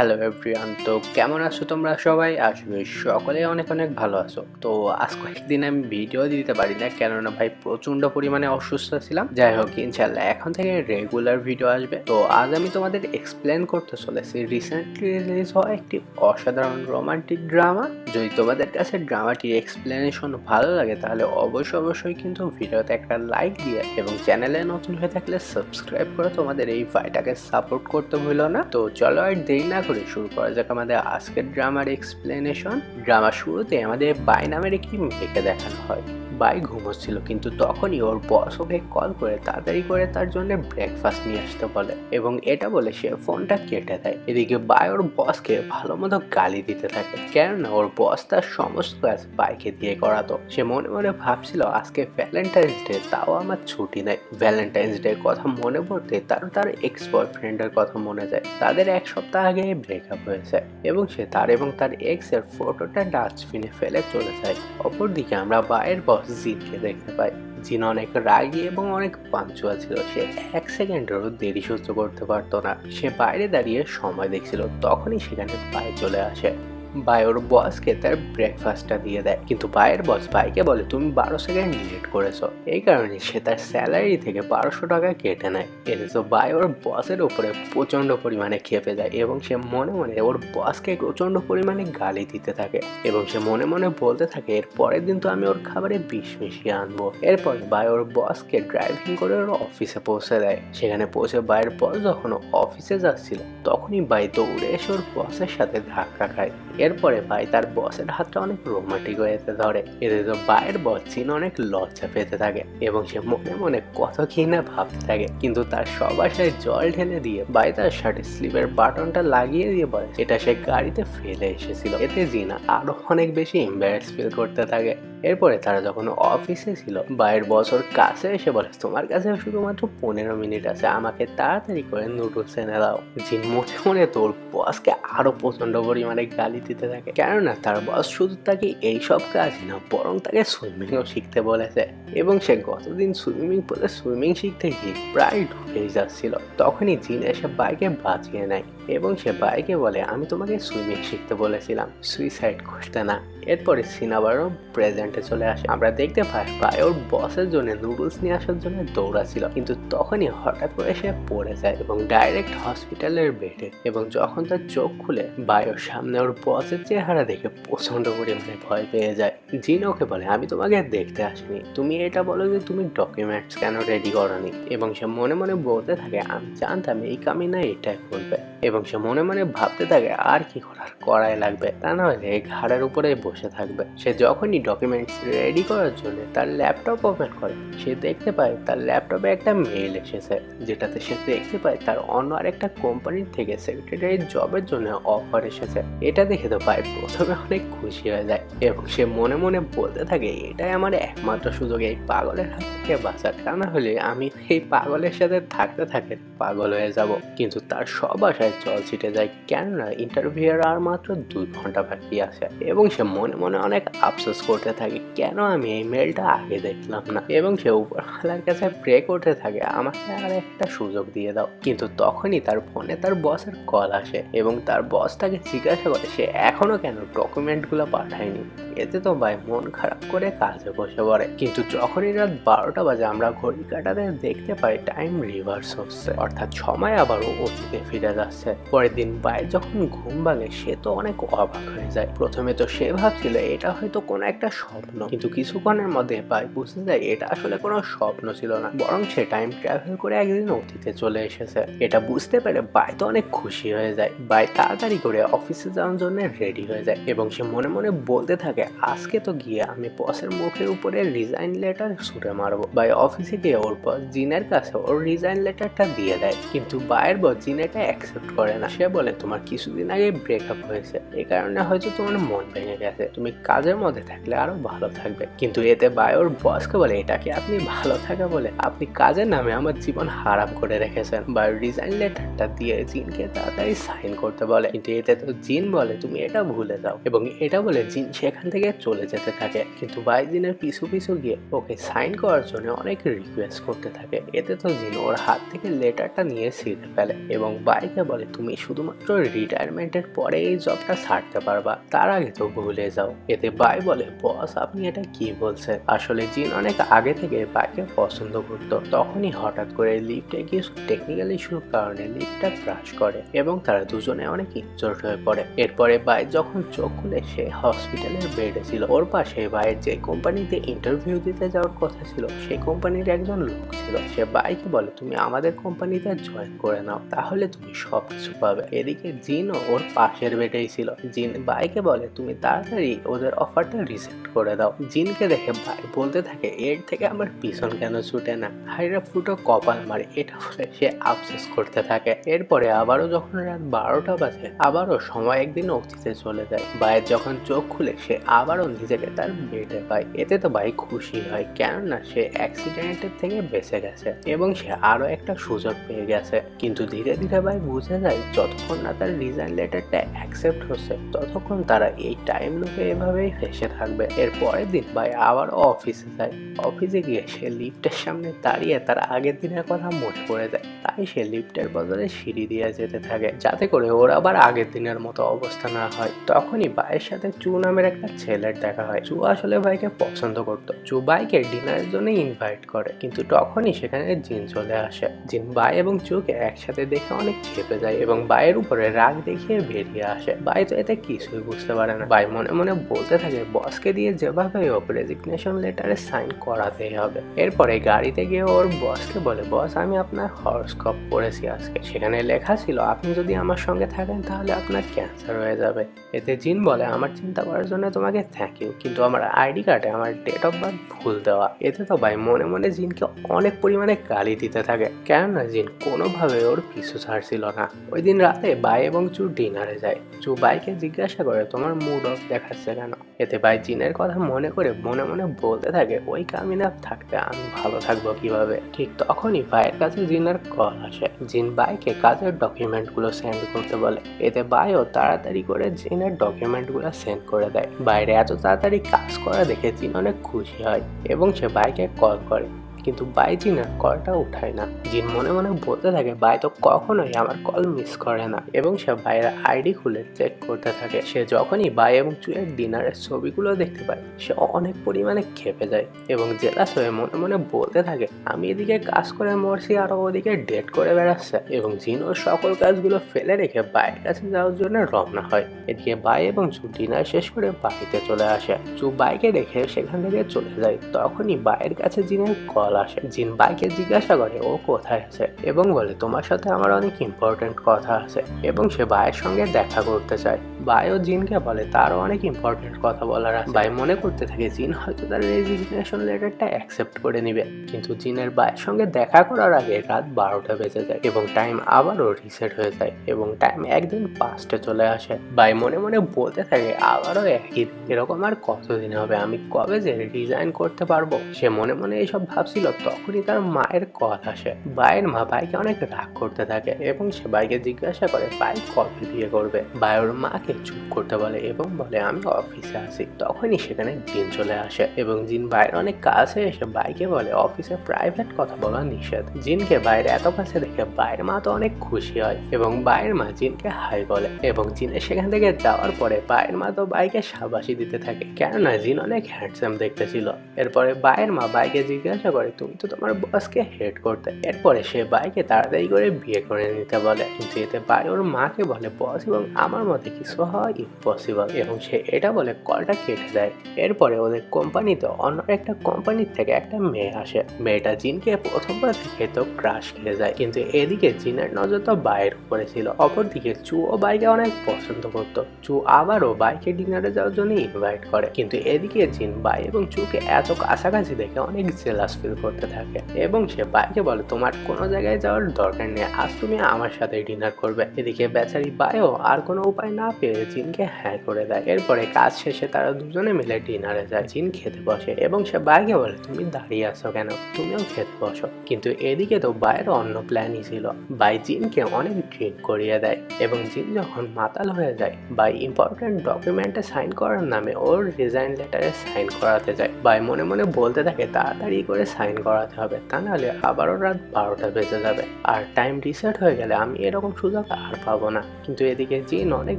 Hello everyone তো কেমন আছো তোমরা সবাই? আসবে সকলে অনেক অনেক ভালো আছো। তো আজ কয়েকদিন আমি ভিডিও দিতে পারি না, কেননা ভাই প্রচণ্ড পরিমাণে অসুস্থ ছিলাম। যাই হোক ইনশাল্লাহ এখন থেকে রেগুলার ভিডিও আসবে। তো আজ আমি তোমাদের এক্সপ্লেন করতে চলেছি রিসেন্টলি রিলিজ হওয়া একটি অসাধারণ রোমান্টিক ড্রামা যদি তোমাদের কাছে ড্রামাটির এক্সপ্লেনেশন ভালো লাগে, তাহলে অবশ্যই অবশ্যই কিন্তু ভিডিওতে একটা লাইক দিয়ে এবং চ্যানেলে নতুন হয়ে থাকলে সাবস্ক্রাইব করে তোমাদের এই ভাইটাকে সাপোর্ট করতে ভুলো না। তো চলো আর দেরি না করে শুরু করা যাক আমাদের আজকের ড্রামার এক্সপ্লেনেশন ড্রামা শুরুতে আমাদের বাই নামের একটি মেয়েকে দেখানো হয়। বাই ঘুমোচ্ছিল কিন্তু তখনই ওর বস ওকে কল করে তাড়াতাড়ি করে তার জন্য ব্রেকফাস্ট নিয়ে আসতে বলে এবং এটা বলে সে ফোনটা কেটে দেয়। এদিকে বাই ওর বসকে ভালো মতো গালি দিতে থাকে, কেননা ওর বস তার সমস্ত কাজ বাইকে দিয়ে করাতো। সে মনে মনে ভাবছিল, আজকে ভ্যালেন্টাইন্স ডে তাও আমার ছুটি নেই। ভ্যালেন্টাইন্স ডে কথা মনে পড়তে তার তার এক্স বয়ফ্রেন্ডের কথা মনে যায়। তাদের এক সপ্তাহ আগে ব্রেকআপ হয়েছে এবং সে তার এবং তার এক্সের ফটোটা ডাস্টবিনে ফেলে চলে যায়। অপরদিকে আমরা বায়ের বস জিনকে দেখতে পাই। জিন অনেক রাগি এবং অনেক পাঞ্চুয়া ছিল। সে এক সেকেন্ডেরও দেরি সহ্য করতে পারতো না। সে বাইরে দাঁড়িয়ে সময় দেখছিল। তখনই সেখানে পায়ে চলে আসে। বাই ওর বসকে তার ব্রেকফাস্টটা দিয়ে দেয়। কিন্তু বায়ের বস ভাইকে বলে, তুমি বারো সেকেন্ড লেট করেছ। এই কারণে সে তার স্যালারি থেকে বারোশো টাকা কেটে নেয়। এতে তো বাই ওর বসের উপরে প্রচণ্ড পরিমাণে খেপে যায় এবং সে মনে মনে ওর বসকে প্রচণ্ড পরিমাণে গালি দিতে থাকে এবং সে মনে মনে বলতে থাকে, এর পরের দিন তো আমি ওর খাবারে বিষ মিশিয়ে আনব। এরপর বাই ওর বসকে ড্রাইভিং করে ওর অফিসে পৌঁছে দেয়। সেখানে পৌঁছে বাইয়ের বস যখন অফিসে যাচ্ছিল, তখনই বাই দৌড়ে এসে ওর বসের সাথে ধাক্কা খায় এরপরে ভাই তার বসের হাতটা অনেক রোমান্টিক হয়ে যেতে ধরে। এতে তো ভাইয়ের বস চিন অনেক লজ্জা পেতে থাকে এবং সে মনে মনে কত কি না ভাবতে থাকে। কিন্তু তার সব আশায় জল ঢেলে দিয়ে ভাই তার শার্টের স্লিপের বাটনটা লাগিয়ে দিয়ে বলে, এটা সে গাড়িতে ফেলে এসেছিল। এতে জিনা আরও অনেক বেশি এম্বারেস ফিল করতে থাকে। এরপরে তারা যখন অফিসে ছিল বাইরের বছর কাছে এসে বলে, তোমার কাছে শুধুমাত্র পনেরো মিনিট আছে, আমাকে তাড়াতাড়ি করে নুডলস এনে দাও। জিন মনে মনে তোর বসকে আরও প্রচণ্ড পরিমাণে গালি দিতে থাকে। কেননা তার বস শুধু তাকে এইসব কাজ না, বরং তাকে সুইমিংও শিখতে বলেছে। এবং সে গতদিন সুইমিং পুলে সুইমিং শিখতে গিয়ে প্রায় ঢুকেই যাচ্ছিল। তখনই জিন এসে বাইকে বাঁচিয়ে নেয়। এবং সে বাইকে বলে, আমি তোমাকে সুইমিং শিখতে বলেছিলাম, সুইসাইড করতে না। এরপরে সিনাবারও প্রেজেন্টে চলে আসে। আমরা দেখতে পাই ভাই ওর বসের জন্য নুডলস নিয়ে আসার জন্য দৌড়াছিল কিন্তু তখনই হঠাৎ করে সে পড়ে যায় এবং ডাইরেক্ট হসপিটালের বেডে এবং যখন তার চোখ খুলে, বায়োর সামনে ওর বসের চেহারা দেখে প্রচণ্ড পরিমাণে ভয় পেয়ে যায়। জিন ওকে বলে, আমি তোমাকে দেখতে আসিনি। তুমি এটা বলো যে তুমি ডকুমেন্টস কেন রেডি করনি? এবং সে মনে মনে বলতে থাকে, আমি জানতাম এই কামিনা এটাই করবে। এবং সে মনে মনে ভাবতে থাকে, আর কি করার? করাই লাগবে। তা না হলে এই ঘাড়ের উপরে বসে থাকবে। সে যখনই ডকুমেন্টস রেডি করার জন্য তার ল্যাপটপ ওপেন করে, সে দেখতে পায় তার ল্যাপটপে একটা মেইল এসেছে, যেটাতে সে দেখতে পায় তার অন্য আরেকটা কোম্পানির থেকে সেক্রেটারি জবের জন্য অফার এসেছে। এটা দেখে তো পায় প্রথমে অনেক খুশি হয়ে যায় এবং সে মনে মনে বলতে থাকে, এটাই আমার একমাত্র সুযোগ, এই পাগলের হাত থেকে বাঁচার। তা না হলে আমি এই পাগলের সাথে থাকতে থাকে পাগল হয়ে যাব। কিন্তু তার সব আশায় জল ছিটে যায়। কেননা ইন্টারভিউয়ের আর মাত্র দুই ঘণ্টা বাকি আছে। এবং সে মনে মনে অনেক আফসোস করতে থাকে, কেন আমি এই মেলটা আগে দেখলাম না? এবং সে উপরওয়ালার কাছে প্রে করতে থাকে, আমাকে আর একটা সুযোগ দিয়ে দাও। কিন্তু তখনই তার ফোনে তার বসের কল আসে এবং তার বস তাকে জিজ্ঞাসা করে, সে এখনও কেন ডকুমেন্টগুলো পাঠায়নি? এতে তো ভাই মন খারাপ করে কাজে বসে পড়ে। কিন্তু যখনই রাত বারোটা বাজে, আমরা ঘড়ি কাটাতে দেখতে পাই টাইম রিভার্স হচ্ছে। অর্থাৎ সময় আবারও অতীতে ফিরে যাচ্ছে। পরের দিন ভাই যখন ঘুম ভাঙে, সে তো অনেক অবাক হয়ে যায়। প্রথমে তো সে ভাবছিল, এটা হয়তো কোনো একটা স্বপ্ন। কিন্তু কিছুক্ষণের মধ্যে ভাই বুঝতে যায়, এটা আসলে কোনো স্বপ্ন ছিল না। বরং সে টাইম ট্রাভেল করে একদিন অতীতে চলে এসেছে। এটা বুঝতে পেরে বাই তো অনেক খুশি হয়ে যায়। বাই তাড়াতাড়ি করে অফিসে যাওয়ার জন্য রেডি হয়ে যায় এবং সে মনে মনে বলতে থাকে, আজকে তো গিয়ে আমি বসের মুখের উপরে রিজাইন লেটার ছুড়ে মারবো। বাই অফিসে গিয়ে ওর বস জিনের কাছে ওর রিজাইন লেটারটা দিয়ে দেয়। কিন্তু বায়ের বস জিন এটা অ্যাকসেপ্ট করে না। সে বলে, তোমার কিছুদিন আগে ব্রেকআপ হয়েছে। এই কারণে হয়তো তোমার মন ভেঙে গেছে। তুমি কাজের মধ্যে থাকলে আরও ভালো থাকবে। কিন্তু এতে বায়োর বসকে বলে, এটাকে আপনি ভালো থাকা বলে। আপনি কাজের নামে আমার জীবন হারাম করে রেখেছেন। বায়োর রিজাইন লেটারটা দিয়ে জিনকে তাড়াতাড়ি সাইন করতে বলে। কিন্তু এতে তো জিন বলে, তুমি এটা ভুলে যাও। এবং এটা বলে জিন সেখান থেকে চলে যেতে থাকে। কিন্তু বাই জিনের পিছু পিছু গিয়ে ওকে সাইন করার জন্য অনেক রিকোয়েস্ট করতে থাকে। এতে তো জিন ওর হাত থেকে লেটারটা নিয়ে ছিঁড়ে ফেলে। এবং বাইকে বলে বলে তুমি শুধুমাত্র রিটায়ারমেন্টের পরে এই জবটা ছাড়তে পারবা। তার আগে তো ভুলে যাও। এতে বাই বলে, বস, আপনি এটা কি বলছেন? আসলে জিন অনেক আগে থেকে বাইকে পছন্দ করতো। তখনই হঠাৎ করে লিফটে গিয়ে টেকনিক্যাল ইস্যুর কারণে লিফটটা ক্রাশ করে এবং তারা দুজনে অনেক ইনজোর্ড হয়ে পড়ে। এরপরে বাই যখন চোখ খুলে সে হসপিটালের বেডে ছিল। ওর পাশে বাইয়ের যে কোম্পানিতে ইন্টারভিউ দিতে যাওয়ার কথা ছিল, সেই কোম্পানির একজন লোক ছিল। সে বাইকে বলে, তুমি আমাদের কোম্পানিতে জয়েন করে নাও। তাহলে তুমি সব পাবে এদিকে জিনও ওর পাশের বেডেই ছিল। জিন বাইকে বলে, তুমি তাড়াতাড়ি ওদের অফারটা রিসেপ্ট করে দাও। জিনকে দেখে ভাই বলতে থাকে, এর থেকে আমার পিছন কেন ছুটে না? হাইরা ফুটো কপাল মারে, এটা বলে সে আফসোস করতে থাকে। এরপরে আবারও যখন রাত বারোটা বাজে, আবারও সময় একদিন অতীতে চলে যায়। ভাইয়ের যখন চোখ খুলে, সে আবারও নিজেকে তার বেডে পায়। এতে তো ভাই খুশি হয়, কেননা সে অ্যাক্সিডেন্টের থেকে বেঁচে গেছে এবং সে আরও একটা সুযোগ পেয়ে গেছে। কিন্তু ধীরে ধীরে ভাই বুঝে যায় যতক্ষণ না তার রিজাইন লেটারটা অ্যাকসেপ্ট হচ্ছে, ততক্ষণ তারা এই টাইম লুকে এভাবেই ফেসে থাকবে। এর পরের দিন ভাই আবার অফিসে যায়। অফিসে গিয়ে সে লিফটের সামনে দাঁড়িয়ে তার আগের দিনের কথা মনে পড়ে যায়। তাই সে লিফটের বদলে সিঁড়ি দিয়ে যেতে থাকে, যাতে করে ওর আবার আগের দিনের মতো অবস্থা না হয়। তখনই ভাইয়ের সাথে চু নামের একটা ছেলের দেখা হয়। চু আসলে ভাইকে পছন্দ করতো। চু বাইকে ডিনারের জন্য ইনভাইট করে। কিন্তু তখনই সেখানে জিন চলে আসে। জিন বাই এবং চুকে একসাথে দেখে অনেক খেপে যায় এবং বাইয়ের উপরে রাগ দেখিয়ে বেরিয়ে আসে। বাই তো এতে কিছুই বুঝতে পারে না। বাই মনে মনে বলতে থাকে, বসকে দিয়ে যেভাবে হোক রেজিগনেশন লেটারে সাইন করাতেই হবে। এরপরে গাড়িতে গিয়ে ওর বসকে বলে, বস, আমি আপনার হরস্কোপ পড়েছি আজকে। সেখানে লেখা ছিল, আপনি যদি আমার সঙ্গে থাকেন, তাহলে আপনার ক্যান্সার হয়ে যাবে। এতে জিন বলে, আমার চিন্তা করার জন্য তোমাকে থ্যাংক ইউ কিন্তু আমার আইডি কার্ডে আমার ডেট অফ বার্থ ভুল দেওয়া। এতে তো ভাই মনে মনে জিনকে অনেক পরিমাণে গালি দিতে থাকে। কেননা জিন কোনোভাবে ওর পিছু ছাড়ছিল না। ওই দিন রাতে বাই এবং চু ডিনারে যায়। চু বাইকে জিজ্ঞাসা করে, তোমার মুড অফ দেখাচ্ছে কেন? এতে বাই জিনের কথা মনে করে মনে মনে বলতে থাকে, ওই কামিনা থাকতে আমি ভালো থাকব কীভাবে? ঠিক তখনই ভাইয়ের কাছে জিনের কল আসে। জিন বাইকে কাজের ডকুমেন্টগুলো সেন্ড করতে বলে। এতে বাইও তাড়াতাড়ি করে জিনের ডকুমেন্টগুলো সেন্ড করে দেয়। বাইরে এত তাড়াতাড়ি কাজ করা দেখে জিন অনেক খুশি হয় এবং সে বাইকে কল করে। কিন্তু বাই জিনের কলটা উঠায় না। জিন মনে মনে বলতে থাকে, বাই, তো কখনোই আমার কল মিস করে না। এবং সে বাইরের আইডি খুলে চেক করতে থাকে। সে যখনই বাই এবং চুয়ের ডিনারের ছবিগুলো দেখতে পায়, সে অনেক পরিমাণে খেপে যায় এবং জেলাস হয়ে মনে মনে বলতে থাকে, আমি এদিকে কাজ করে মরছি আর ওদিকে ডেট করে বেড়াচ্ছে। এবং জিন ওর সকল কাজগুলো ফেলে রেখে বাইয়ের কাছে যাওয়ার জন্য রওনা হয়। এদিকে বাই এবং চু ডিনার শেষ করে বাড়িতে চলে আসে। চু বাইকে রেখে সেখান থেকে চলে যায়। তখনই বাইয়ের কাছে জিনের কল আসে। জিন বাইকে জিজ্ঞাসা করে, ও কোথায় আছে? এবং বলে, তোমার সাথে আমার অনেক ইম্পর্টেন্ট কথা আছে। এবং সে ভাইয়ের সঙ্গে দেখা করতে চায় বায়ও জিনকে বলে, তারও অনেক ইম্পর্টেন্ট কথা বলার আছে। বাই মনে করতে থাকে, জিন হয়তো তার রেজিগনেশন লেটারটা অ্যাকসেপ্ট করে নিবে। কিন্তু জিনের বায়ের সঙ্গে দেখা করার আগে রাত বারোটা বেজে যায় এবং টাইম আবারও রিসেট হয়ে যায় এবং টাইম একদিন পাঁচটে চলে আসে। বাই মনে মনে বলতে থাকে, আবারও একই এরকম আর কতদিন হবে? আমি কবে যে রিজাইন করতে পারব? সে মনে মনে এইসব ভাবছিল তখনই তার মায়ের কল আসে বায়ের মা বাইকে অনেক রাগ করতে থাকে এবং সে বাইকে জিজ্ঞাসা করে বাই কবে বিয়ে করবে? বায়ুর মাকে চুপ করতে বলে এবং বলে, আমি অফিসে আছি। তখনই সেখানে জিন চলে আসে এবং জিন বাইরে অনেক কাছে এসে বাইকে বলে, অফিসে প্রাইভেট কথা বলা নিষেধ। জিনকে বাইরে এত কাছে দেখে বাইরের মা তো অনেক খুশি হয় এবং বাইরের মা জিনকে হাই বলে এবং জিনে সেখান থেকে যাওয়ার পরে বাইরের মা তো বাইকে সাবাসি দিতে থাকে। কেননা জিন অনেক হ্যান্ডসাম দেখতে ছিল। এরপরে বাইরের মা বাইকে জিজ্ঞাসা করে তুমি তো তোমার বসকে হেড করতে। এরপরে সে বাইকে তাড়াতাড়ি করে বিয়ে করে নিতে বলে। এতে বাই ওর মাকে বলে বস এবং আমার মতে কিছু হওয়া ইম্পসিবল এবং সে এটা বলে কলটা কেটে দেয়। এরপরে ওদের কোম্পানিতে অন্য একটা কোম্পানির থেকে একটা মেয়ে আসে। মেয়েটা জিনকে প্রথমবার দেখে তো ক্রাশ খেয়ে যায়। কিন্তু এদিকে জিনের নজর তো বাইয়ের উপরে ছিল। অপরদিকে চু ও বাইকে অনেক পছন্দ করত। চু আবারও বাইকে ডিনারে যাওয়ার জন্য ইনভাইট করে। কিন্তু এদিকে জিন বাই এবং চুকে এত কাছাকাছি দেখে অনেক জেলাস ফিল করতে থাকে। এবং সে বাইকে বলে, তোমার কোনো জায়গায় যাওয়ার দরকার নেই। আজ তুমি আমার সাথে ডিনার করবে। এদিকে বেচারি বায়ও আর কোনো উপায় না পেয়ে জিনকে হ্যাঁ করে দেয়। এরপরে কাজ শেষে তারা দুজনে মিলে ডিনারে যায়। জিন খেতে বসে এবং সে বাইকে বলে, তুমি দাঁড়িয়ে আছো কেন? তুমিও খেতে বসো। কিন্তু এদিকে তো বাইয়ের অন্য প্ল্যানই ছিল। বাই জিনকে অনেক ড্রিঙ্ক করিয়ে দেয় এবং জিন যখন মাতাল হয়ে যায়, বাই ইম্পর্টেন্ট ডকুমেন্টে সাইন করার নামে ওর রিজাইন লেটারে সাইন করাতে যায়। বাই মনে মনে বলতে থাকে, তাড়াতাড়ি করে সাইন সাইন করাতে হবে, তা নাহলে আবারও রাত বারোটা বেজে যাবে। আর টাইম রিসেট হয়ে গেলে আমি এরকম সুযোগ আর পাবো না। কিন্তু এদিকে জিন অনেক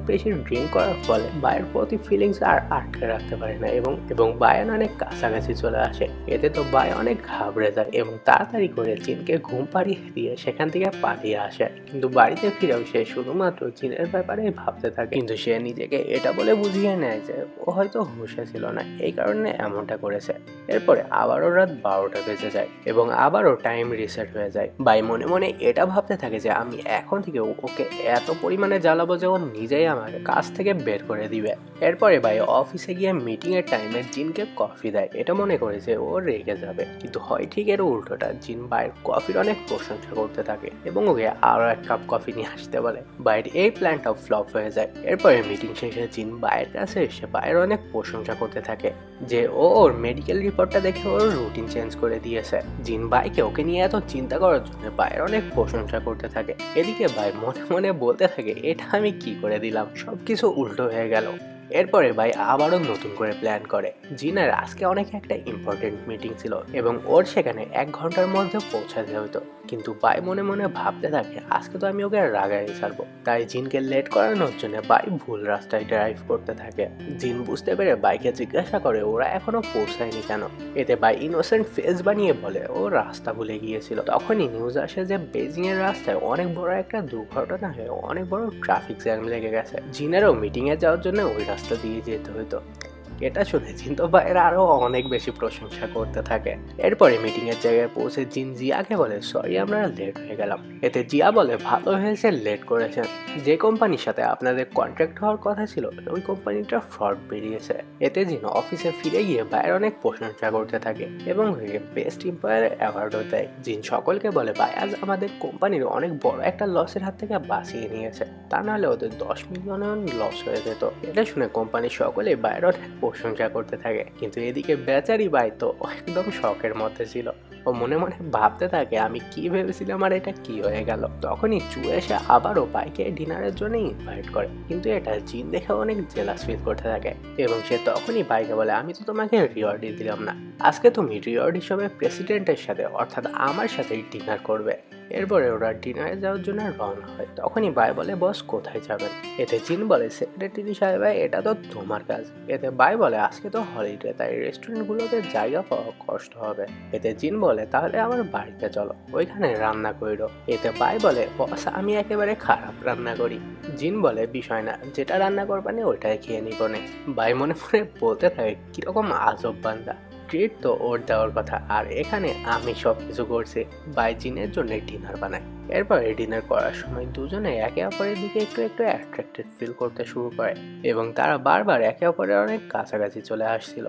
বেশি ড্রিঙ্ক করার ফলে বায়ের প্রতি ফিলিংস আর আটকে রাখতে পারে না এবং এবং বায়ান অনেক কাছাকাছি চলে আসে। এতে তো বায় অনেক ঘাবড়ে যায় এবং তাড়াতাড়ি করে জিনকে ঘুম পাড়িয়ে দিয়ে সেখান থেকে পালিয়ে আসে। কিন্তু বাড়িতে ফিরেও সে শুধুমাত্র জিনের ব্যাপারে ভাবতে থাকে। কিন্তু সে নিজেকে এটা বলে বুঝিয়ে নেয় যে ও হয়তো হুঁশে ছিল না, এই কারণে এমনটা করেছে। এরপরে আবারও রাত বারোটা বেজে যায় এবং আবারও টাইম রিসেট হয়ে যায়। বাই মনে মনে এটা ভাবতে থাকে যে আমি এখন থেকে ওকে এত পরিমাণে জ্বালাবো যে ও নিজেই আমার কাজ থেকে বের করে দিবে। এরপরে বাই অফিসে গিয়ে মিটিং এর টাইমে জিনকে কফি দেয়। এটা মনে করে যে ও রেগে যাবে। কিন্তু হয় ঠিক এর উল্টোটা, জিন বাইরের কফির অনেক প্রশংসা করতে থাকে এবং ওকে আরও এক কাপ কফি নিয়ে আসতে বলে। বাইরে এই প্ল্যানটাও ফ্লপ হয়ে যায়। এরপরে মিটিং শেষে জিন বাইরের কাছে এসে বাইরের অনেক প্রশংসা করতে থাকে যে ও ওর মেডিকেল রিপোর্টটা দেখে ওর রুটিন চেঞ্জ করে দিয়েছে। জিন বাইকে ওকে নিয়ে এত চিন্তা করার জন্য ভাইয়ের অনেক প্রশংসা করতে থাকে। এদিকে ভাই মনে মনে বলতে থাকে, এটা আমি কি করে দিলাম? সবকিছু উল্টো হয়ে গেল। এরপরে ভাই আবারও নতুন করে প্ল্যান করে। জিনার আজকে অনেক একটা ইম্পর্টেন্ট মিটিং ছিল এবং ওর সেখানে এক ঘণ্টার মধ্যে পৌঁছাতে হতো কিন্তু বাই মনে মনে ভাবতে থাকে, আজকে তো আমি ওকে রাগাই ছাড়বো। তাই জিনকে লেট করানোর জন্য বাই ভুল রাস্তায় ড্রাইভ করতে থাকে। জিন বুঝতে পেরে বাইকে জিজ্ঞাসা করে, ওরা এখনও পৌঁছায়নি কেন? এতে বাই ইনোসেন্ট ফেস বানিয়ে বলে, ও রাস্তা ভুলে গিয়েছিল। তখনই নিউজ আসে যে বেজিং এর রাস্তায় অনেক বড় একটা দুর্ঘটনা হয়ে অনেক বড় ট্রাফিক জ্যাম লেগে গেছে। জিনেরও মিটিং এ যাওয়ার জন্য ওই রাস্তা দিয়ে যেতে হতো। এটা শুনে জিন তো বাইরে আরও অনেক বেশি প্রশংসা করতে থাকে। এরপরে মিটিং এর জায়গায় পৌঁছে জিন জিয়াকে বলে সরি আমরা লেট হয়ে গেলাম। এতে জিয়া বলে, ভালো হয়েছে লেট করেছেন। যে কোম্পানির সাথে আপনাদের কন্ট্রাক্ট হওয়ার কথা ছিল, ওই কোম্পানিটা ফ্রড বেরিয়েছে। এতে জিন অফিসে ফিরে গিয়ে বাইরে অনেক প্রশংসা করতে থাকে এবং বেস্ট এম্পায়ার অ্যাওয়ার্ডও দেয়। জিন সকলকে বলে, ভাই, আজ আমাদের কোম্পানির অনেক বড় একটা লসের হাত থেকে বাঁচিয়ে নিয়েছে। তা নাহলে ওদের দশ মিলিয়ন লস হয়ে যেত। এটা শুনে কোম্পানির সকলেই বাইরে অনেক প্রশংসা করতে থাকে। কিন্তু এদিকে বেচারি বাই তো একদম শখের মধ্যে ছিল। ও মনে মনে ভাবতে থাকে, আমি কি ভেবেছিলাম আর এটা কি হয়ে গেল? তখনই চু এসে আবারও বাইকে ডিনারের জন্য ইনভাইট করে। কিন্তু এটা জিন দেখে অনেক জেলাস ফিল করতে থাকে এবং সে তখনই বাইকে বলে, আমি তো তোমাকে রিওয়ার্ডই দিলাম না। আজকে তুমি রিওয়ার্ড হিসেবে প্রেসিডেন্টের সাথে, অর্থাৎ আমার সাথেই ডিনার করবে। এরপরে ওরা ডিনারে যাওয়ার জন্য রওনা হয়। তখনই বাই বলে, বস, কোথায় যাবেন? এতে জিন বলে সেক্রেটারি সাহেব এটা তো তোমার কাজ। এতে বাই বলে, আজকে তো হলিডে তাই রেস্টুরেন্টগুলোতে জায়গা পাওয়া কষ্ট হবে। এতে জিন বলে, তাহলে আমার বাড়িতে চলো, ওইখানে রান্না করিল এতে বাই বলে, বস, আমি একেবারে খারাপ রান্না করি। জিন বলে, বিষয় না, যেটা রান্না করবানি ওইটাই খেয়ে নিব নে। বাই মনে মনে বলতে থাকে, কীরকম আজব বান্দা। ট্রিট তো ওর দেওয়ার কথা। আর এখানে আমি সব কিছু করছি বাইজিনের জন্য ডিনার বানাই এরপরে ডিনার করার সময় দুজনে একে অপরের দিকে একটু একটু অ্যাট্রাক্টেড ফিল করতে শুরু করে এবং তারা বারবার একে অপরের অনেক কাছাকাছি চলে আসছিল।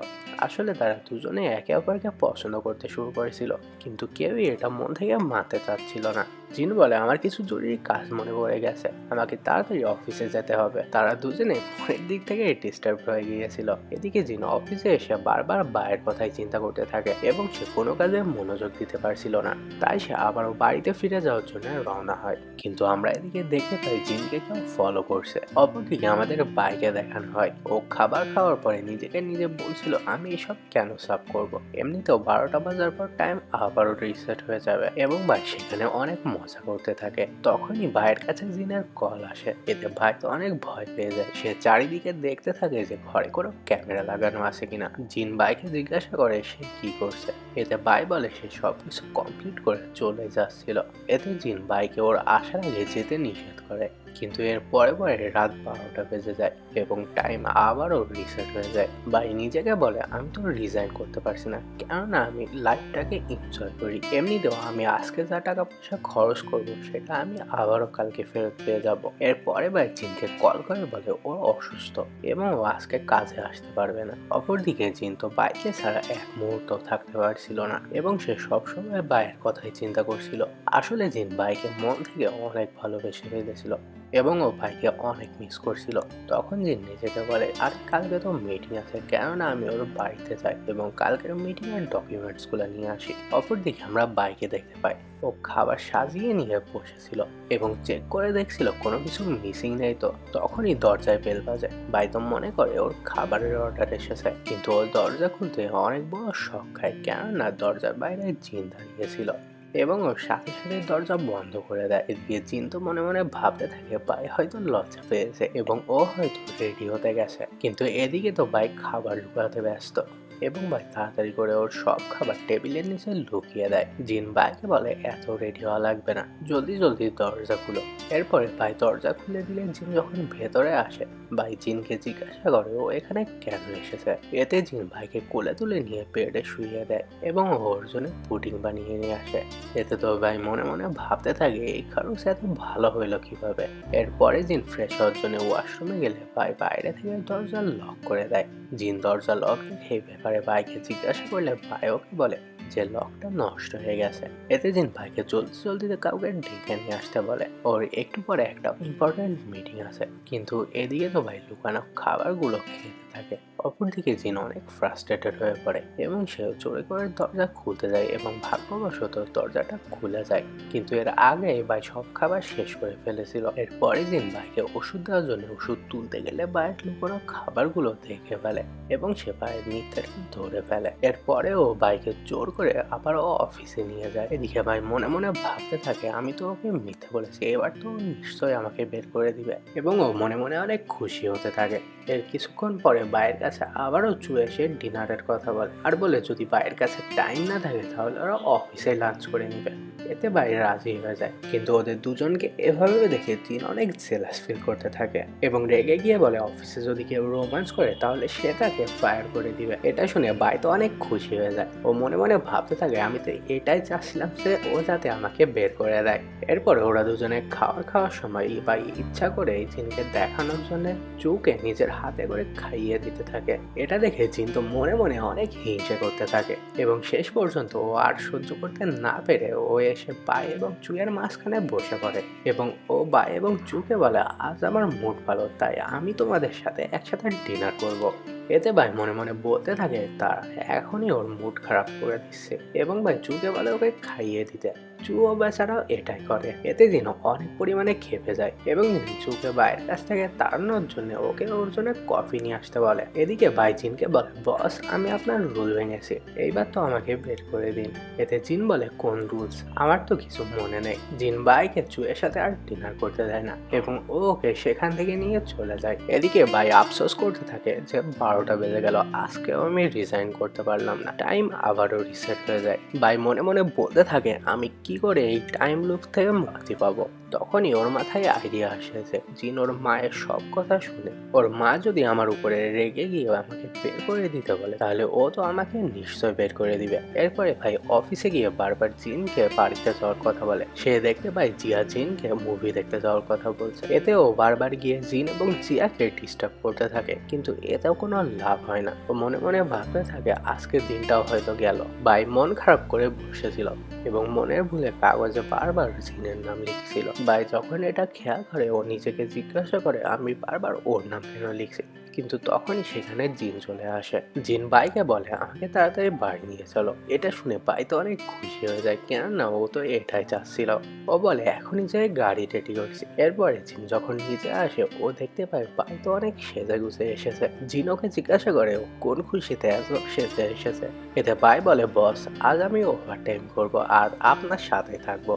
আসলে তারা দুজনে একে অপরকে পছন্দ করতে শুরু করেছিল, কিন্তু কেউই এটা মন থেকে মানতে চাচ্ছিল না। জিন বলে, আমার কিছু জরুরি কাজ মনে পড়ে গেছে। আমাকে তাড়াতাড়ি অফিসে যেতে হবে। তারা দুজনে মনের দিক থেকে ডিস্টার্ব হয়ে গিয়েছিল। এদিকে জিন অফিসে এসে বারবার বায়ের কথাই চিন্তা করতে থাকে এবং সে কোনো কাজে মনোযোগ দিতে পারছিল না। তাই সে আবারও বাড়িতে ফিরে যাওয়ার জন্য রওনা হয়। কিন্তু আমরা এদিকে দেখতে পাই জিনকে কেউ ফলো করছে। অপরদিকে আমাদের বাইকে দেখানো হয়। ও খাবার খাওয়ার পরে নিজেকে নিজে বলছিল, আমি এসব কেন সাফ করব? এমনিতেও বারোটা বাজার পর টাইম আবারও রিসেট হয়ে যাবে এবং ভাই, সেখানে অনেক মজা করতে থাকে, তখনই ভাইয়ের কাছে জিনের কল আসে। এতে ভাই তো অনেক ভয় পেয়ে যায়। সে চারিদিকে দেখতে থাকে যে ঘরে কোনো ক্যামেরা লাগানো আছে কিনা। জিন ভাইকে জিজ্ঞাসা করে সে কি করছে। এতে ভাই বলে সে সবকিছু কমপ্লিট করে চলে যাচ্ছিল। এতে জিন ভাইকে ওর আসার আগে যেতে নিষেধ করে। কিন্তু এর পরে পরে রাত বারোটা বেজে যায় এবং টাইম আবারও রিসেট হয়ে যায়। বাই নিজেকে বলে, আমি তো রিজাইন করতে পারছি না, কেননা আমি লাইফটাকে এনজয় করি। এমনিতেও আমি আজকে যা টাকা পয়সা খরচ করব, সেটা আমি আবারও কালকে ফেরত পেয়ে যাব। এরপরে ভাই জিনকে কল করে বলে, ও অসুস্থ এবং ও আজকে কাজে আসতে পারবে না। অপরদিকে জিন তো বাইকে ছাড়া এক মুহূর্ত থাকতে পারছিল না এবং সে সবসময় বাইয়ের কথাই চিন্তা করছিল। আসলে জিন বাইকে মন থেকে অনেক ভালোবেসে ফেলেছিল। এবং ও ভাইকে অনেক মিস করছিল। তখন জিন নিজেকে বলে, আর, কালকে তো মিটিং আছে, কেননা আমি ওর বাড়িতে যাই এবং কালকের মিটিং এর ডকুমেন্টসগুলো নিয়ে আসি। অপরদিকে আমরা বাইকে দেখতে পাই, ও খাবার সাজিয়ে নিয়ে বসেছিল এবং চেক করে দেখছিল কোনো কিছু মিসিং নেই তো। তখনই দরজায় বেল বাজে। ভাই তো মনে করে ওর খাবারের অর্ডার এসেছে, কিন্তু ও দরজা খুলতে অনেক বড় শখ খায়, কেননা দরজার বাইরে জিন দাঁড়িয়েছিল এবং ওর সাথে সাথে দরজা বন্ধ করে দেয়। এদিকে চিন্তু মনে মনে ভাবতে থাকে, ভাই হয়তো লজ্জা পেয়েছে এবং ও হয়তো রেডি হতে গেছে। কিন্তু এদিকে তো ভাই খাবার লুকাতে ব্যস্ত। এবং ভাই তাড়াতাড়ি করে ওর সব খাবার টেবিলের নিচে লুকিয়ে দেয়। জিন বাইকে বলে, এত রেডি হওয়া লাগবে না, জলদি জলদি দরজা খুলো। এরপরে ভাই দরজা খুলে দিলে জিন যখন ভেতরে আসে, ভাই জিনকে জিজ্ঞাসা করে, ও এখানে কেন এসেছে? এতে জিন ভাইকে কোলে তুলে নিয়ে পেটে শুইয়ে দেয় এবং ওর জন্য পুডিং বানিয়ে নিয়ে আসে। এতে তো ভাই মনে মনে ভাবতে থাকে, এই খারুস এত ভালো হইল কীভাবে? এরপরে জিন ফ্রেশ হওয়ার জন্য ওয়াশরুমে গেলে ভাই বাইরে থেকে দরজা লক করে দেয়। জিন দরজা লক রেখে এই ব্যাপারে ভাইকে জিজ্ঞাসা করলে ভাই ওকে বলে যে, লকটা নষ্ট হয়ে গেছে। এতে দিন ভাইকে চলতে চলতে কাউকে ডেকে নিয়ে আসতে বলে। ওর একটু পরে একটা ইম্পর্টেন্ট মিটিং আছে। কিন্তু এদিকে তো ভাই লুকানো খাবারগুলো খেতে থাকে। অপরদিকে জিন অনেক ফ্রাস্ট্রেটেড হয়ে পড়ে এবং সে চোরে করে দরজা খুলতে যায় এবং ভাগ্যবশত দরজাটা খুলে যায়। কিন্তু এর আগে ভাই সব খাবার শেষ করে ফেলেছিল। এরপরে দিন ভাইকে ওষুধ দেওয়ার জন্য ওষুধ তুলতে গেলে ভাইয়ের লুকোনো খাবারগুলো দেখে ফেলে এবং সে ভাইয়ের মিথ্যাকে ধরে ফেলে। এরপরে ও বাইকে জোর করে আবার ও অফিসে নিয়ে যায়। এদিকে ভাই মনে মনে ভাবতে থাকে, আমি তো ওকে মিথ্যে বলেছি, এবার তো নিশ্চয়ই আমাকে বের করে দিবে। এবং ও মনে মনে অনেক খুশি হতে থাকে। এর কিছুক্ষণ পরে ভাইয়ের কাছে আবারও চু এসে ডিনারের কথা বলে। আর বলে, যদি ভাইয়ের কাছে টাইম না থাকে, তাহলে ওরা অফিসে লাঞ্চ করে নেবে। এতে বাইরে রাজি হয়ে যায়। কিন্তু ওদের দুজনকে এভাবে দেখে জিন অনেক জেলাস ফিল করতে থাকে এবং রেগে গিয়ে বলে, অফিসে যদি কেউ রোমান্স করে, তাহলে সে তাকে ফায়ার করে দিবে। এটা শুনে বাই তো অনেক খুশি হয়ে যায়। ও মনে মনে ভাবতে থাকে, আমি তো এটাই চাচ্ছিলাম যে ও যাতে আমাকে বের করে দেয়। এরপরে ওরা দুজনে খাবার খাওয়ার সময় বাই ইচ্ছা করে এই জিনকে দেখানোর জন্য চুকে নিজের হাতে করে খাইয়ে দিতে থাকে। এটা দেখে জিন তো মনে মনে অনেক হিংসে করতে থাকে এবং শেষ পর্যন্ত ও আর সহ্য করতে না পেরে ও এসে বাই এবং চুয়ের মাঝখানে বসে পড়ে এবং ও বা এবং চুকে বলে, আজ আমার মুড ভালো, তাই আমি তোমাদের সাথে একসাথে ডিনার করব। এতে ভাই মনে মনে বলতে থাকে তার এখনই ওর মুড খারাপ করে দিচ্ছে এবং ভাই চুকে বলে ওকে খাইয়ে দিতে চুও বেচারাও এটাই করে। এতে দিন অনেক পরিমাণে খেপে যায় এবং চুকে বাইরের কাছ থেকে তাড়ানোর জন্য ওকে ওর জন্য কফি নিয়ে আসতে বলে। এদিকে বাই জিনকে বলে, বস, আমি আপনার রুল ভেঙেছি। এইবার তো আমাকে বের করে দিন। এতে জিন বলে, কোন রুলস? আমার তো কিছু মনে নেই। জিন বাইকে চুয়ের সাথে আর ডিনার করতে দেয় না এবং ও ওকে সেখান থেকে নিয়ে চলে যায়। এদিকে ভাই আফসোস করতে থাকে যে বারোটা বেজে গেল। আজকেও আমি রিজাইন করতে পারলাম না। টাইম আবারও রিসেট হয়ে যায়। ভাই মনে মনে বলতে থাকে, আমি কি করে এই টাইম লুপ থেকে মুক্তি পাবো? তখনই ওর মাথায় আইডিয়া আসেছে জিন ওর মায়ের সব কথা শুনে, ওর মা যদি আমার উপরে রেগে গিয়ে আমাকে বের করে দিতে বলে, তাহলে ও তো আমাকে নিশ্চয় বের করে দিবে। এরপরে ভাই অফিসে গিয়ে বারবার জিনকে বাড়িতে যাওয়ার কথা বলে। সে দেখতে পায় জিয়া জিনকে মুভি দেখতে যাওয়ার কথা বলছে। এতে ও বারবার গিয়ে জিন এবং জিয়াকে ডিস্টার্ব করতে থাকে, কিন্তু এতেও কোনো লাভ হয় না। ও মনে মনে ভাবতে থাকে, আজকের দিনটাও হয়তো গেল। ভাই মন খারাপ করে বসেছিল এবং মনের ভুলে কাগজে বারবার জিনের নাম লিখছিল। ভাই যখন এটা খেয়াল করে, ও নিজেকে জিজ্ঞাসা করে, আমি বারবার ওর নাম কেন লিখছি? কিন্তু তখনই সেখানে জিন চলে আসে। জিন বাইকে বলে, আমাকে তাড়াতাড়ি বাড়ি নিয়ে চলো। এটা শুনে বাই তো অনেক খুশি হয়ে যায়, কেননা ও তো এটাই চাচ্ছিল। ও বলে, এখনই যাই গাড়ি রেডি করছি। এরপরে জিন যখন নিচে আসে, ও দেখতে পায় বাই তো অনেক সেজে গুছে এসেছে। জিন ওকে জিজ্ঞাসা করে, ও কোন খুশিতে এত সেজে এসেছে? এতে বাই বলে, বস, আজ আমি ওভার টাইম করব আর আপনার সাথে থাকব।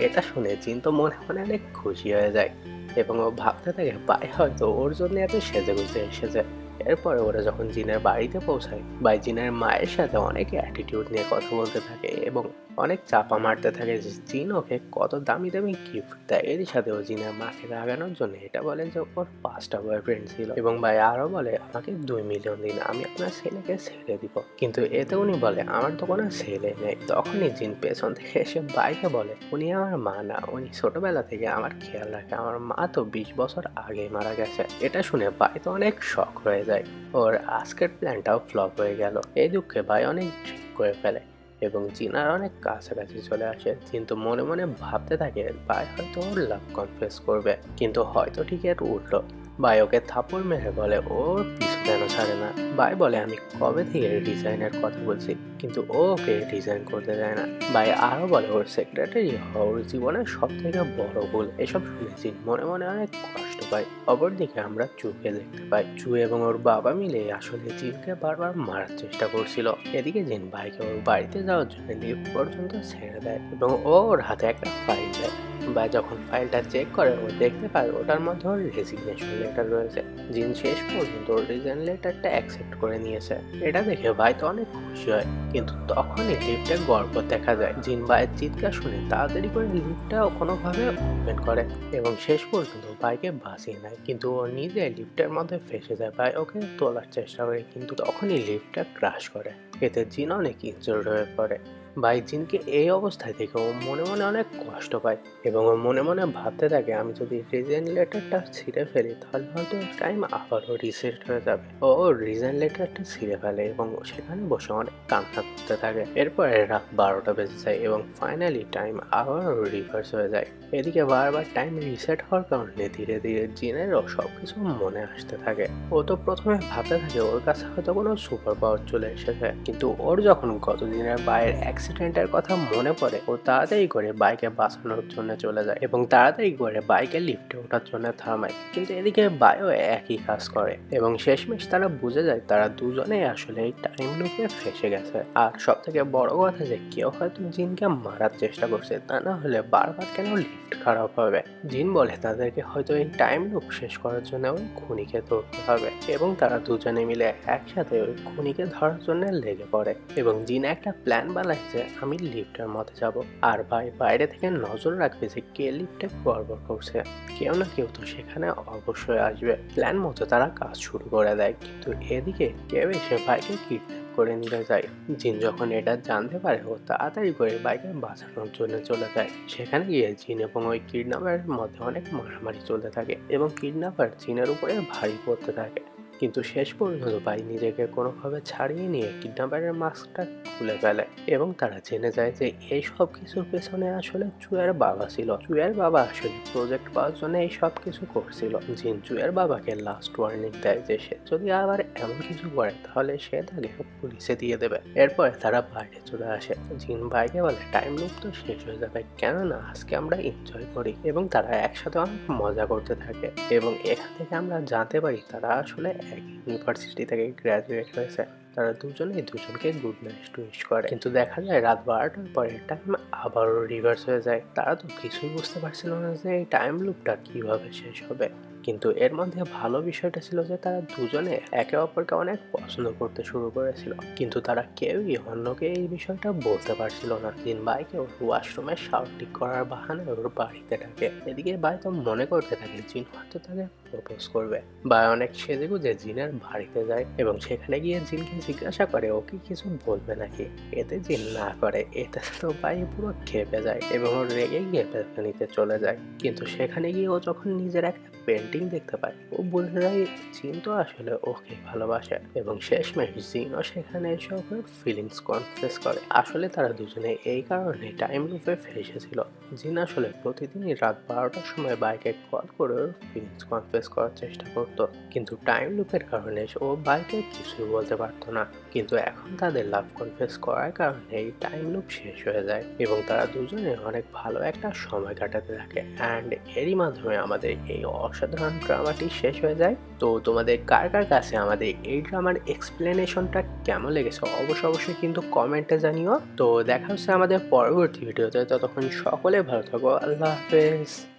এটা শুনে জিন তো মনে মনে অনেক খুশি হয়ে যায় এবং ও ভাবতে থাকে, ভাই, হয়তো ওর জন্য এত সেজে গুজে এসেছে। এরপরে ওরা যখন জিনের বাড়িতে পৌঁছায় বাই জিনের মায়ের সাথে অনেক অ্যাটিটিউড নিয়ে কথা বলতে থাকে এবং অনেক চাপা মারতে থাকে যে জিন ওকে কত দামি দামি গিফট দেয়। এর সাথে ও জিনের মাকে রাগানোর জন্য এটা বলে যে ওর পাঁচটা বয়ফ্রেন্ড ছিল এবং ভাই আরও বলে, আমাকে দুই মিলিয়ন দিন, আমি আপনার ছেলেকে ছেড়ে দিব। কিন্তু এতে উনি বলে, আমার তো কোনো ছেলে নেই। তখনই জিন পেছন থেকে এসে বাইকে বলে, উনি আমার মা না, উনি ছোটবেলা থেকে আমার খেয়াল রাখে। আমার মা তো বিশ বছর আগে মারা গেছে। এটা শুনে বাই তো অনেক শখ হয়ে যায়। ওর আজকের প্ল্যানটাও ফ্লপ হয়ে গেল। এই দুঃখে ভাই অনেক ড্রিঙ্ক করে ফেলে এবং জিনার অনেক কাছাকাছি চলে আসে। কিন্তু মনে মনে ভাবতে থাকে, ভাই হয়তো ওর লাভ কনফেস করবে। কিন্তু হয়তো ঠিক এর উল্টো। ভাই ওকে থাপড় মেরে বলে, ওর পিছু কেন ছাড়ে না। ভাই বলে, আমি কবে থেকে ডিজাইনের কথা বলছি? কিন্তু ও ওকে ডিজাইন করতে দেয় না। ভাই আরও বলে, ওর সেক্রেটারি হওয়ার জীবনের সব থেকে বড় ভুল। এসব শুনেছি মনে মনে অনেক কষ্ট পাই অপরদিকে আমরা চুকে দেখতে পাই। চু এবং ওর বাবা মিলে আসলে জিনকে বারবার মারার চেষ্টা করছিল। এদিকে জিন ভাইকে ওর বাড়িতে যাওয়ার জন্য লিফট পর্যন্ত ছেড়ে দেয় এবং ও ওর হাতে একটা ফাইল দেয়। বা যখন ফাইলটা চেক করে, ও দেখতে পায় ওটার মধ্যে ওর রেজিগনেশন লেটার রয়েছে। জিন শেষ পর্যন্ত ওর রিজাইন লেটারটা অ্যাকসেপ্ট করে নিয়েছে। এটা দেখে ভাই তো অনেক খুশি হয়। কিন্তু তখনই লিফটে গর্ব দেখা যায়। জিন ভাইয়ের চিৎকার শুনে তাড়াতাড়ি করে লিফটটা কোনোভাবে ওপেন করে এবং শেষ পর্যন্ত ভাইকে বাঁচিয়ে নেয়। কিন্তু ও নিজে লিফটের মধ্যে ফেসে যায়। ভাই ওকে তোলার চেষ্টা করে, কিন্তু তখনই লিফটটা ক্রাশ করে। এতে জিন অনেক ইনজোর্ড হয়ে পড়ে। ভাই জিনকে এই অবস্থায় থেকে ও মনে মনে অনেক কষ্ট পায় এবং ও মনে মনে ভাবতে থাকে, আমি যদি রিজেন লেটারটা ছিঁড়ে ফেলি, তাহলে হয়তো টাইম আবারও রিসেট হয়ে যাবে। ও রিজেন লেটারটা ছিঁড়ে ফেলে এবং সেখানে বসে অনেক কান্না করতে থাকে। এরপরে রাত বারোটা বেজে যায় এবং ফাইনালি টাইম আবারও রিভার্স হয়ে যায়। এদিকে বারবার টাইম রিসেট হওয়ার কারণে ধীরে ধীরে জিনেরও সব কিছু মনে আসতে থাকে। ও তো প্রথমে ভাবতে থাকে, ওর কাছে হয়তো কোনো সুপার পাওয়ার চলে এসেছে। কিন্তু ওর যখন গত দিনের বাইরের অ্যাক্সিডেন্টের কথা মনে পড়ে ও তাড়াতাড়ি করে বাইকে বাঁচানোর জন্য চলে যায় এবং তাড়াতাড়ি করে বাইকে লিফটে ওঠার জন্য থামায়। কিন্তু এদিকে বায়ও একই কাজ করে এবং শেষমেশ তারা বুঝে যায় তারা দুজনেই আসলে এই টাইম লুপে ফেসে গেছে। আর সব থেকে বড় কথা যে কেউ হয়তো জিনকে মারার চেষ্টা করছে, তা না হলে বারবার কেন লিফট খারাপ হবে? জিন বলে তাদেরকে হয়তো এই টাইম লুপ শেষ করার জন্য ওই খুনিকে ধরতে হবে এবং তারা দুজনে মিলে একসাথে ওই খুনিকে ধরার জন্য লেগে পড়ে। এবং জিন একটা প্ল্যান বানায় যে আমি লিফটের মধ্যে যাব। আর ভাই, বাইরে থেকে নজর রাখবে যে কে লিফটে গড়বড় করছে। কেউ না কেউ তো সেখানে অবশ্যই আসবে। প্ল্যান মতো তারা কাজ শুরু করে দেয়। কিন্তু এদিকে কেউ এসে ভাইকে কিডন্যাপ করে নিয়ে যায়। জিন যখন এটা জানতে পারে, ও তাড়াতাড়ি করে বাইকে বাঁচানোর জন্য চলে যায়। সেখানে গিয়ে জিন এবং ওই কিডন্যাপারের মধ্যে অনেক মারামারি চলতে থাকে এবং কিডন্যাপার জিনের উপরে ভারী পড়তে থাকে। কিন্তু শেষ পর্যন্ত ভাই নিজেকে কোনোভাবে ছাড়িয়ে নিয়ে কিডন্যাপারের মাস্কটা খুলে ফেলে এবং তারা জেনে যায় যে এই সব কিছুর পেছনে আসলে চুয়ের বাবা ছিল। চুয়ের বাবা আসলে প্রজেক্ট পাওয়ার জন্য এই সব কিছু করছিল। জিন চুয়ের বাবাকে লাস্ট ওয়ার্নিং দেয় যে সে যদি আবার এমন কিছু করে, তাহলে সে তাকে পুলিশে দিয়ে দেবে। এরপরে তারা বাইরে চলে আসে। জিন ভাইকে বলে টাইম লুপ তো শেষ হয়ে যাবে। কেননা আজকে আমরা এনজয় করি এবং তারা একসাথে অনেক মজা করতে থাকে এবং এখান থেকে আমরা জানতে পারি তারা আসলে এক ইউনিভার্সিটি থেকে গ্র্যাজুয়েট হয়েছে, তারা দুজনেই দুজনকে গুড নাইট উইশ করে। কিন্তু দেখা যায় রাত বারোটার পরের টাইম আবারও রিভার্স হয়ে যায়। তারা তো কিছুই বুঝতে পারছিল না যে এই টাইম লুপটা কীভাবে শেষ হবে। কিন্তু এর মধ্যে ভালো বিষয়টা ছিল যে তারা দুজনে একে অপরকে অনেক পছন্দ করতে শুরু করেছিল। কিন্তু তারা কেউই অন্যকে এই বিষয়টা বলতে পারছিল না। দিন বাইকে ওর ওয়াশরুমে শাওয়ার ঠিক করার বাহানে ওর বাড়িতে থাকে। এদিকে বাই তো মনে করতে থাকে, জিন হয়তো তাকে প্রপোজ করবে। বা অনেক সেজে গুজে জিনের বাড়িতে যায় এবং সেখানে গিয়ে জিনকে জিজ্ঞাসা করে ও কি কিছু বলবে নাকি? এতে জিন না করে। এতে তো বাই পুরো খেপে যায় এবং ওর রেগে গিয়ে ব্যালকনিতে চলে যায়। কিন্তু সেখানে গিয়ে ও যখন নিজের একটা পেন্টিং দেখতে পায়। ও বুঝে যায় জিন তো আসলে ওকে ভালোবাসে এবং শেষমেশ জিনও সেখানে এসে ফিলিংস কনফেস করে। আসলে তারা দুজনে এই কারণে টাইম লুপে এসেছিল। জিন আসলে প্রতিদিনই রাত বারোটার সময় বাইকে কল করে ফিলিংস কনফেস করার চেষ্টা করতো। কিন্তু টাইম লুপের কারণে ও বাইকে কিছুই বলতে পারতো না। কিন্তু এখন তাদের লাভ কনফেস করার কারণে এই টাইম লুপ শেষ হয়ে যায় এবং তারা দুজনে অনেক ভালো একটা সময় কাটাতে থাকে। অ্যান্ড এরই মাধ্যমে আমাদের এই অসাধারণ ড্রামাটি শেষ হয়ে যায়। তো তোমাদের কার কার কাছে আমাদের এই ড্রামার এক্সপ্লেনেশনটা কেমন লেগেছে অবশ্যই অবশ্যই কিন্তু কমেন্টে জানিও। তো দেখা হচ্ছে আমাদের পরবর্তী ভিডিওতে। ততক্ষণ সকলে ভালো থাকো। আল্লাহ হাফেজ।